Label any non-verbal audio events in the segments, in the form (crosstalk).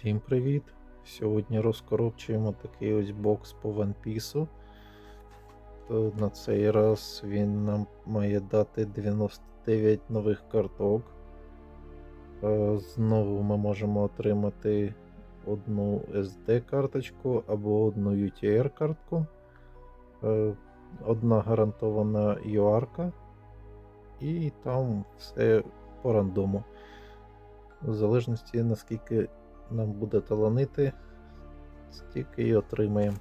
Всім привіт! Сьогодні розкоробчуємо такий ось бокс по One Piece. То На цей раз він нам має дати 99 нових карток. Е, Знову ми можемо отримати одну SD-карточку або одну UTR-картку. Е, Одна гарантована UR-ка. І там все по рандому. В залежності наскільки нам буде таланити, стільки і отримаємо.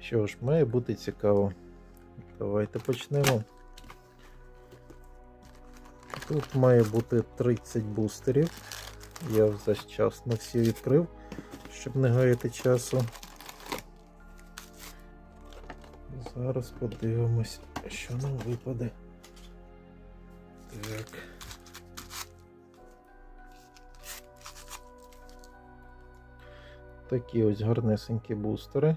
Що ж, має бути цікаво. Давайте почнемо. Тут має бути 30 бустерів. Я завчасно всі відкрив, щоб не гаяти часу. Зараз подивимось, що нам випаде. Так. Такі ось гарнесенькі бустери.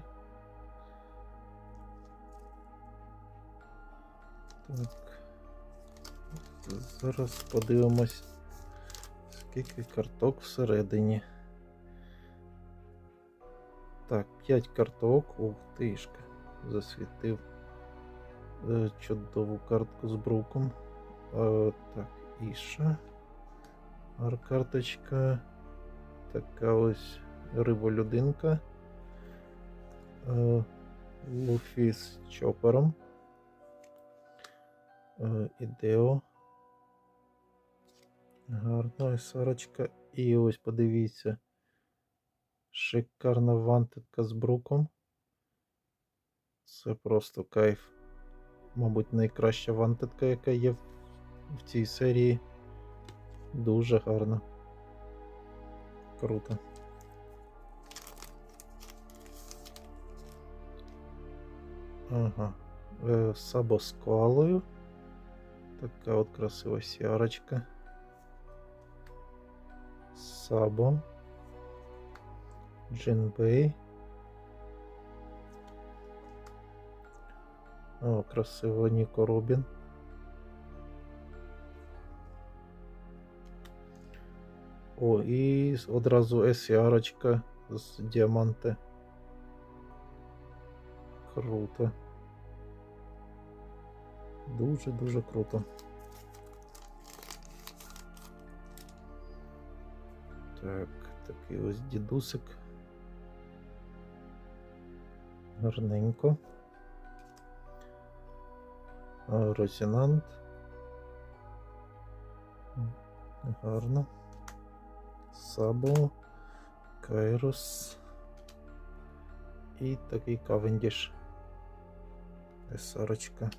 Так. Зараз подивимось, скільки карток всередині. Так, 5 карток. Ух тишка. Засвітив е, чудову картку з бруком. Е, так, Іша. Аркарточка. Така ось риболюдинка. Е, Луфі з чопером. Е, Ідео. Гарна сарочка. І ось подивіться. Шикарна вантитка з бруком. Це просто кайф. Мабуть, найкраща вантитка, яка є в цій серії. Дуже гарна. Круто. Ага. Е, Сабо з коалою. Така от красива. Сабо. Джинбей. О, красиво Ніко Робін. О, і одразу есіарочка з діаманти. Круто. Дуже-дуже круто. Так, такий ось дідусик. Гарненько. Росінант. Гарно. Сабо. Кайрос. І такий Кавендіш. Есарочка.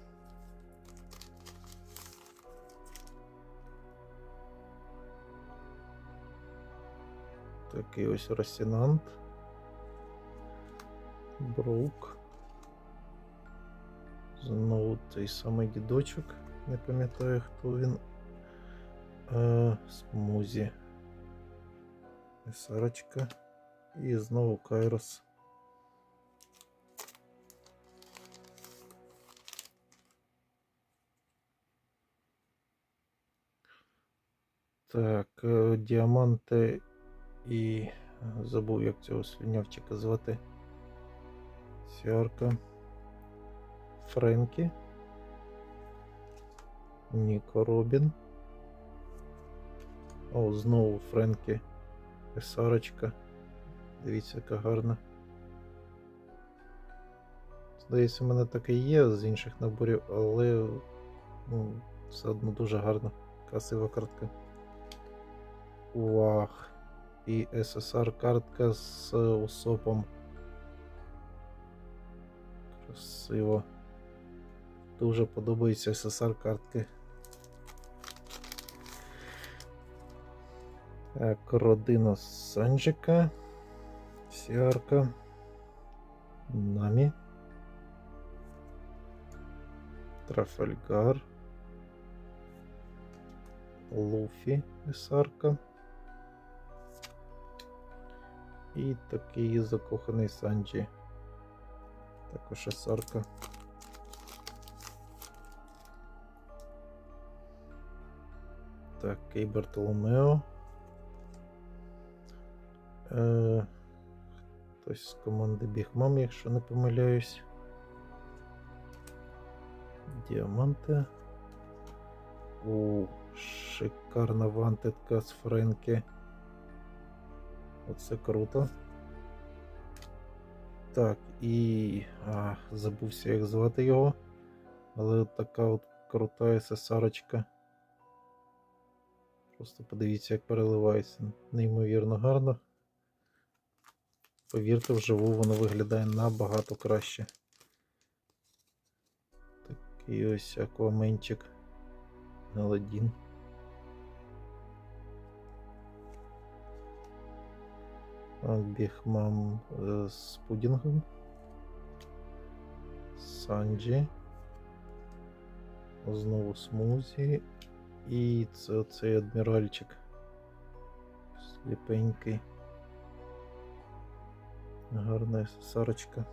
Такий ось Росінант. Брук. Знову той самий дідочок. Не пам'ятаю, хто він. А, Смузі. Сарочка. І знову Кайрос. Так, е, діаманти і е, забув, як цього слюнявчика звати. Сіарка. Френкі. Ніко Робін. О, знову Френкі. Сарочка. Дивіться, яка гарна. Здається, в мене таке є з інших наборів, але ну, все одно дуже гарна, красива картка. Вах. І СССР картка з усопом. Красиво. Дуже подобаються СССР картки. Так, родина Санджика. Сіарка. Намі. Трафальгар. Луфі Есарка. І такий закоханий Санджі. Також Есарка. Так, Кей Бартоломео. Е, хтось з команди Бігмам, якщо не помиляюсь. Діаманти. У шикарна вантедка з Френкі. Оце круто. Так, і. А, забувся, як звати його. Але от така от крута СССРочка. Просто подивіться, як переливається. Неймовірно гарно. Повірте, вживу воно виглядає набагато краще. Такий ось акваменчик. Аладдін. А, Бігмам е, з пудінгом. Санджі. Знову смузі. І це оцей адміральчик. Сліпенький. Гарна сарочка.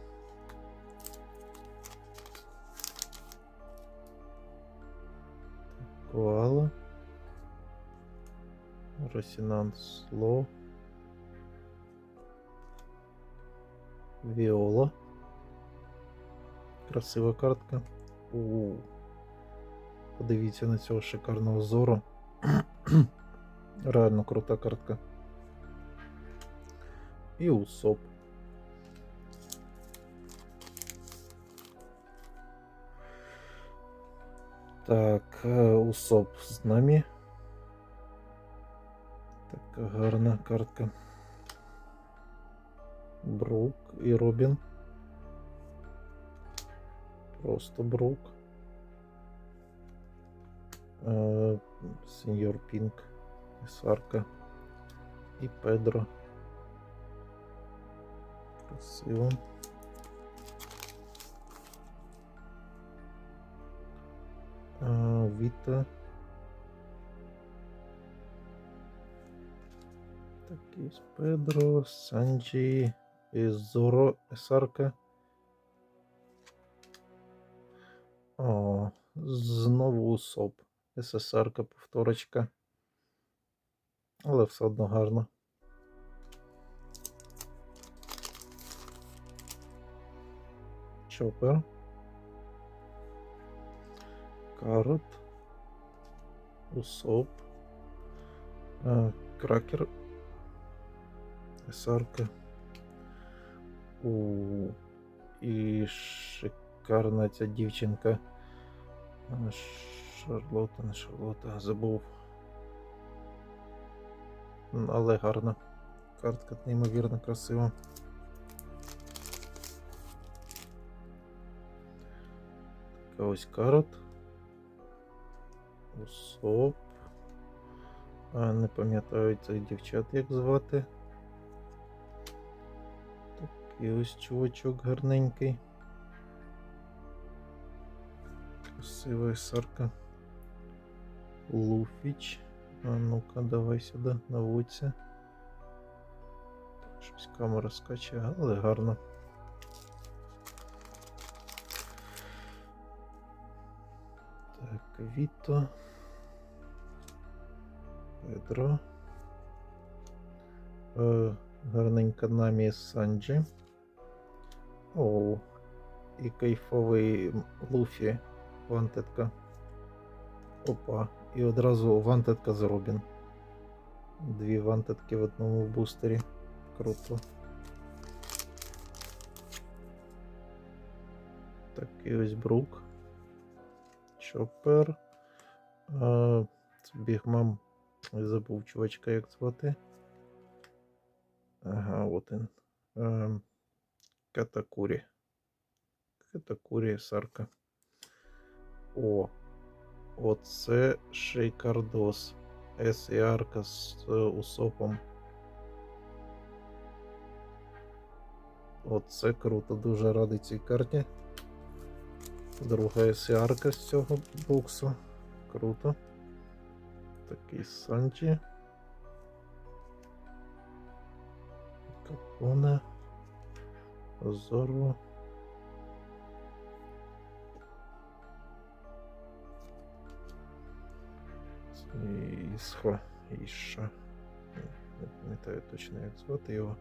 Коала. Росінанс Ло. Віола. Красива картка. У. Подивіться на цього шикарного зору. (clears throat) Реально крута картка. І усоп. Так, е, усоп з нами. Така гарна картка. Брук і Робін. Просто Брук. Е, Сеньор Пінк. І Сарка. І Педро. Красиво. А, Віта. Такий з Педро, Санджі, і Зоро, Сарка. Знову СОП. СССРка повторочка. Але все одно гарно. Чопер. Карот. Усоп. Е, Кракер. Сарка. У і шикарна ця дівчинка. Шарлота, не Шарлота, забув. Але гарна. Картка неймовірно красива. Така ось карот. Усоп. Не пам'ятаю цих дівчат, як звати. Такий ось чувачок гарненький. Красивая сарка. Луфіч. А ну-ка, давай сюди, наводься. Щось камера скаче, але гарно. Так, Віто. Педро. Е, гарненька намі Санджі. Оу. І кайфовий Луфі. Вантетка. Опа. І одразу вантетка з Робін. Дві вантетки в одному бустері. Круто. Такий ось брук. Чопер. Бігмам. Забув чувачка, як звати. Ага, от він. А, Катакурі. Сарка. О, оце шейкардос. С і арка з е, усопом. Оце круто, дуже радий цій карті. Друга С з цього боксу. Круто. Такий Санчі. Капоне. Зоро. Ісхо, Іша. Не, пам'ятаю точно, як звати його.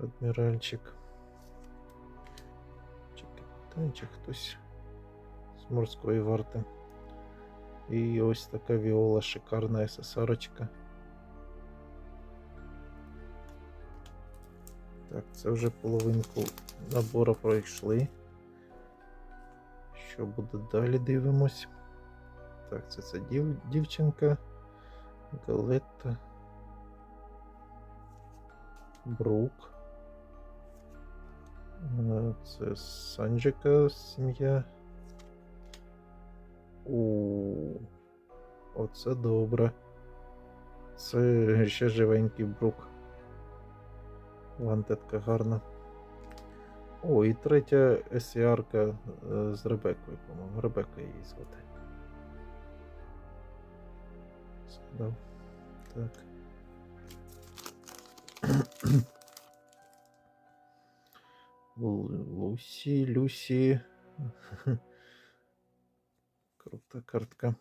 Адміральчик. Чи капітан, чи хтось з морської варти. І ось така віола шикарна СССРочка. Так, це вже половинку набору пройшли. Що буде далі, дивимось. Так, це це дів, дівчинка. Галетта. Брук. Е, Це Санджика сім'я. У. Оце добре. Це ще живенький брук. Вантетка гарна. О, і третя есіарка е, з Ребекою, по-моєму. Ребека її звати. Згадав. Так. Лу- Лусі, Люсі. (laughs) Крута картка.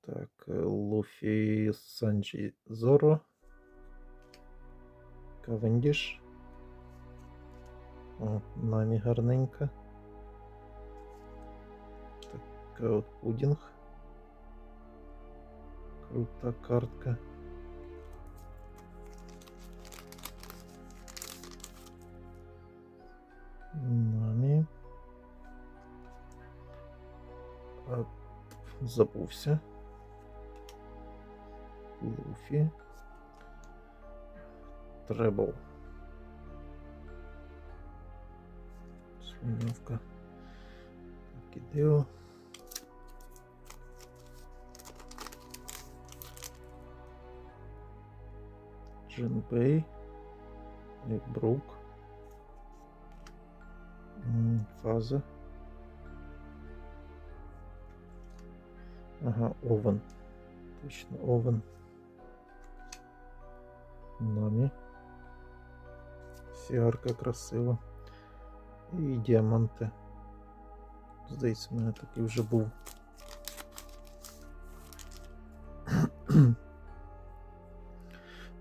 Так, е, Луфі Санджі Зоро. Кавендіш. О, намі гарненька. Така от пудінг. Крута картка. Намі. А, забувся. Луфі. Требл. Свиньовка. Так, ідео. Джинбей. Брук. Фаза. Ага, Овен. Точно, Овен. Намі. Сіарка красива. І діаманти. Здається, в мене такий вже був.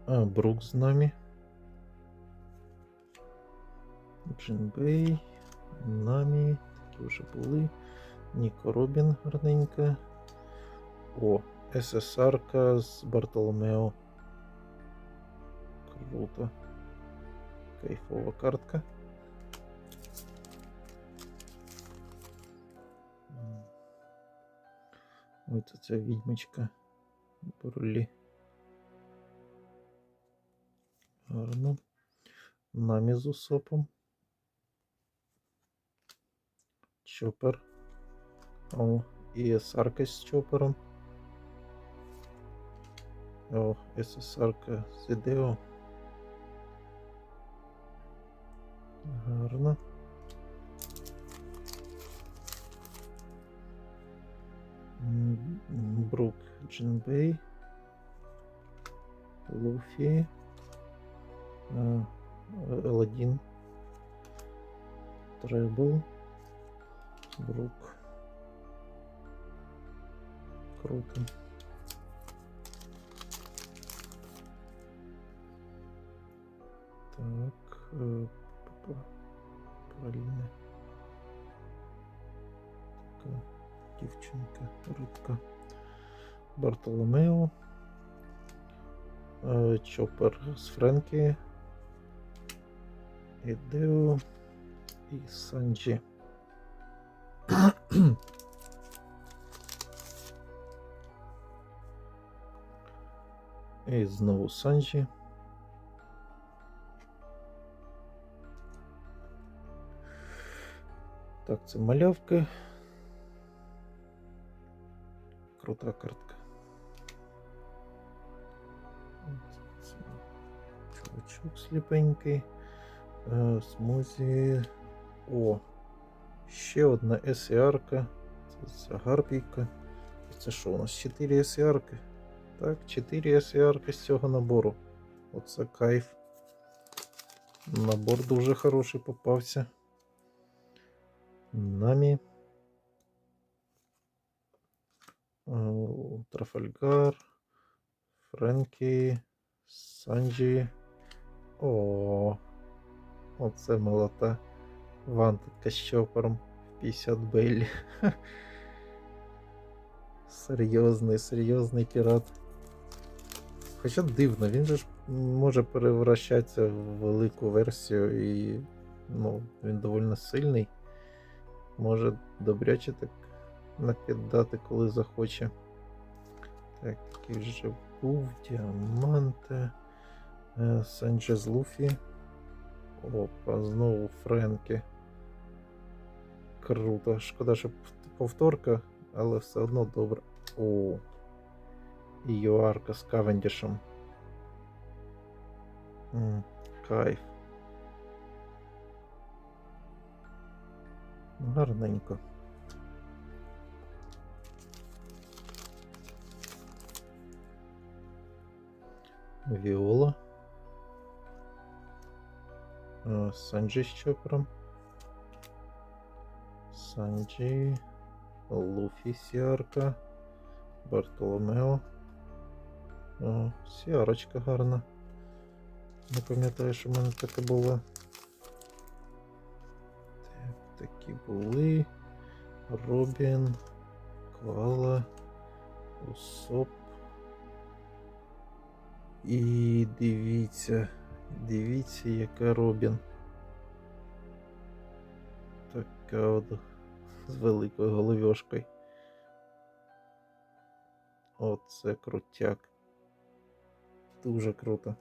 А, Брук з нами. Джинбей. Намі. Такі вже були. Ніко Робін гарненька. О, СССРка з Бартоломео. Круто. Кайфова картка. Це ця відьмочка. Бурлі. Гарно. Намі з усопом. Чопер. О, і СРК з чопером. О, ССРК з ідео. Гарно. Брук Джинбей. Луфі. е, Еладін. Требл. Брук. Круто. Так. Е. Така дівчинка, рибка. Бартоломео. Е, Чопер з Френкі. Ідео і Санджі. І знову Санджі. Так, це малявка. Крута картка. Чувачок сліпенький. Е, Смузі. О. Ще одна SR-ка. Це ця гарпійка. Це що у нас? 4 SR-ки? Так, 4 SR-ки з цього набору. Оце кайф. Набор дуже хороший попався. Намі. Е, Трафальгар. Френкі. Санджі. О, оце молота. Вантика з чопером в 50 белі. (laughs) Серйозний, серйозний пірат. Хоча дивно, він же ж може перевращатися в велику версію і ну, він доволі сильний. Може добряче так накидати, коли захоче. Так, який вже був, діаманти. Е, Луфі. Опа, знову Френкі. Круто. Шкода, що повторка, але все одно добре. О. І Юарка з Кавендішем. М, Кайф. Гарненько. Віола. Е, Санджі з чопером. Санджі. Луфі Сіарка. Бартоломео. Сіарочка гарна. Не пам'ятаю, що в мене таке було. Такі були. Робін. Коала. Усоп. І дивіться, дивіться, яка Робін. Така от з великою головешкою. Оце крутяк. Дуже круто.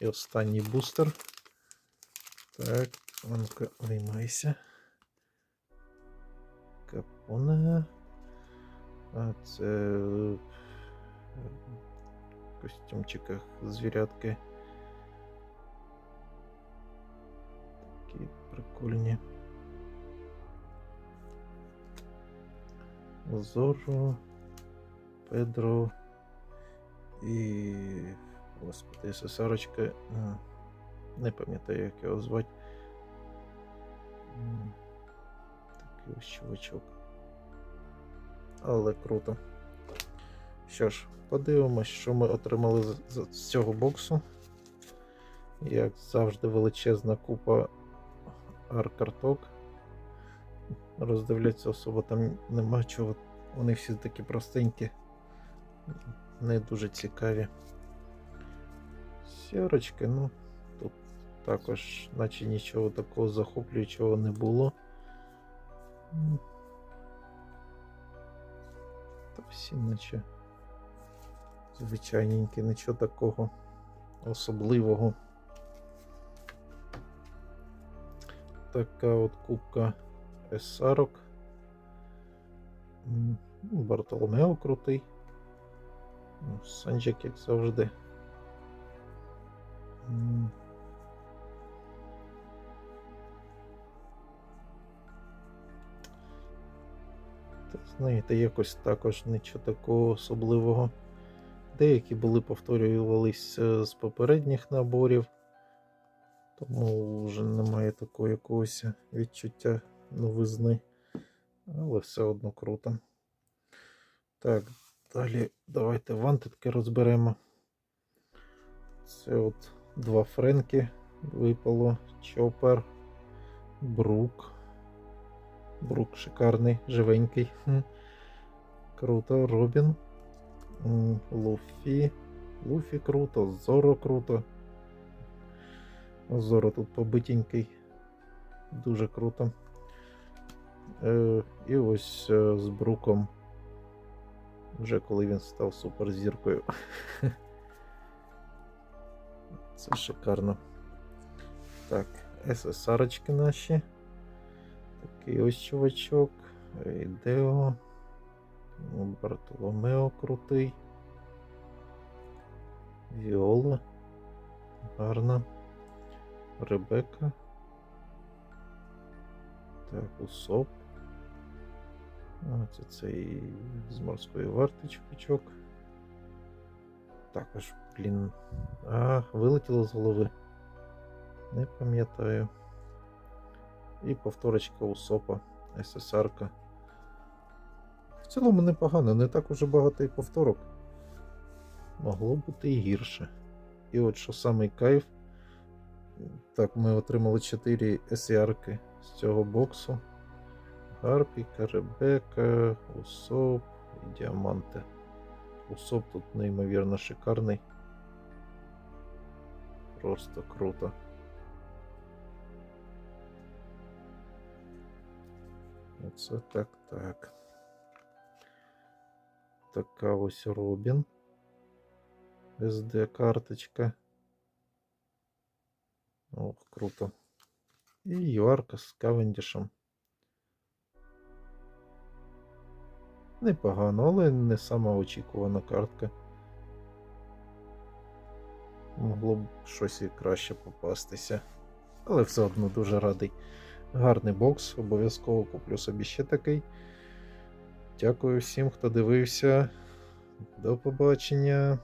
І останній бустер. Так, Анка, виймайся. Капоне. А це е, в костюмчиках звірятки. Такі прикольні. Зорро, Педро і. Господи, сесарочка. Не пам'ятаю, як його звати. Такий чувачок. Але круто. Що ж, подивимось, що ми отримали з, цього боксу. Як завжди, величезна купа арт-карток. Роздивляться особо там нема чого. Вони всі такі простенькі, не дуже цікаві. Сірочки, ну, тут також, наче нічого такого захоплюючого не було. Та всі наче звичайненькі, нічого такого особливого. Така от кубка есарок. Ну, Бартоломео крутий. Ну, Санджик, як завжди. Знаєте, якось також нічого такого особливого. Деякі були повторювалися з попередніх наборів, тому вже немає такого якогось відчуття новизни, але все одно круто. Так, далі давайте вантитки розберемо. Це от два френки випало, чопер, брук. Брук шикарний, живенький. Круто, Робін. Луфі. Луфі круто, Зоро круто. Зоро тут побитенький. Дуже круто. Е, і ось е, з Бруком. Вже коли він став суперзіркою. (laughs) Це шикарно. Так, СССРочки наші. Такий ось чувачок. Ідео. Бартоломео крутий. Віола. Гарна. Ребека. Так, Усоп. А, це цей з морської варти чувачок. Також, блін. А, вилетіло з голови. Не пам'ятаю. І повторочка Усопа, СССРка. В цілому непогано, не так уже багато і повторок. могло бути і гірше. І от що самий кайф. Так, ми отримали 4 SR з цього боксу. Гарпіка, Ребека, Усоп і Діаманти. Усоп тут неймовірно шикарний. Просто круто. Оце так так. Така ось Робін. SD карточка. Ох, круто. І Юарка з Кавендішем. Непогано, але не сама очікувана картка. Могло б щось і краще попастися. Але все одно дуже радий. Гарний бокс, обов'язково куплю собі ще такий. Дякую всім, хто дивився. До побачення.